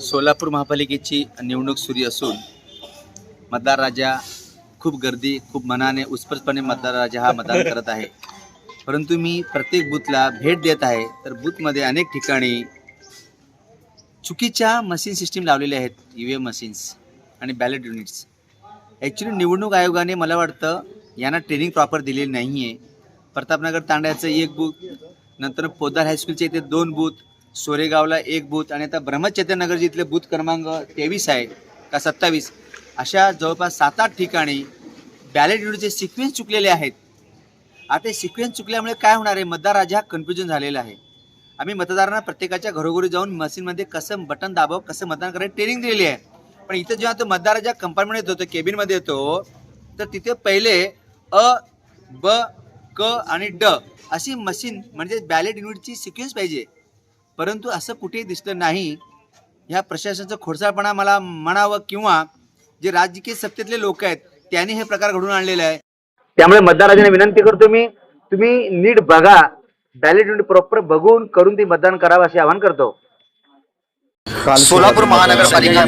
सोलापूर महापालिकेची निवडणूक सुरू असून मतदार राजा खूप गर्दी खूप मनाने उत्स्फूर्तपणे मतदार राजा हा मतदान करत आहे. परंतु मी प्रत्येक बूथला भेट देत आहे तर बूथमध्ये अनेक ठिकाणी चुकीच्या मशीन सिस्टीम लावलेल्या आहेत ई व्ही एम मशीन्स आणि बॅलेट युनिट्स ॲक्च्युली निवडणूक आयोगाने मला वाटतं यांना ट्रेनिंग प्रॉपर दिलेली नाही आहे प्रतापनगर तांड्याचं एक बूथ नंतर पोदार हायस्कूलचे इथे दोन बूथ सोरेगावला एक बूथ आणि आता ब्रह्मचैतन्यनगर जिथले बूथ क्रमांक तेवीस आहे का सत्तावीस अशा जवळपास सात आठ ठिकाणी बॅलेट युनिटचे सिक्वेन्स चुकलेले आहेत. आता सिक्वेन्स चुकल्यामुळे काय होणार आहे? मतदार राजा कन्फ्युजन झालेला आहे. आम्ही मतदारांना प्रत्येकाच्या घरोघरी जाऊन मशीनमध्ये कसं बटन दाबावं कसं मतदान करायचं ट्रेनिंग दिलेली आहे. पण इथं जेव्हा तो मतदाराच्या कंपार्टमेंट येतो केबिनमध्ये येतो तर तिथे पहिले अ ब क आणि ड अशी मशीन म्हणजे बॅलेट युनिटची सिक्वेन्स पाहिजे. परंतु असं कुठेही दिसलं नाही. ह्या प्रशासनाचं खोडसाळपणा मला म्हणावं किंवा जे राजकीय सत्तेतले लोक आहेत त्यांनी हे प्रकार घडून आणलेले आहे. त्यामुळे मतदारांना विनंती करतो मी तुम्ही नीट बघा. बॅलेट युनिट प्रॉपर बघून करून ते मतदान करावं असे आवाहन करतो. सोलापूर महानगरपालिका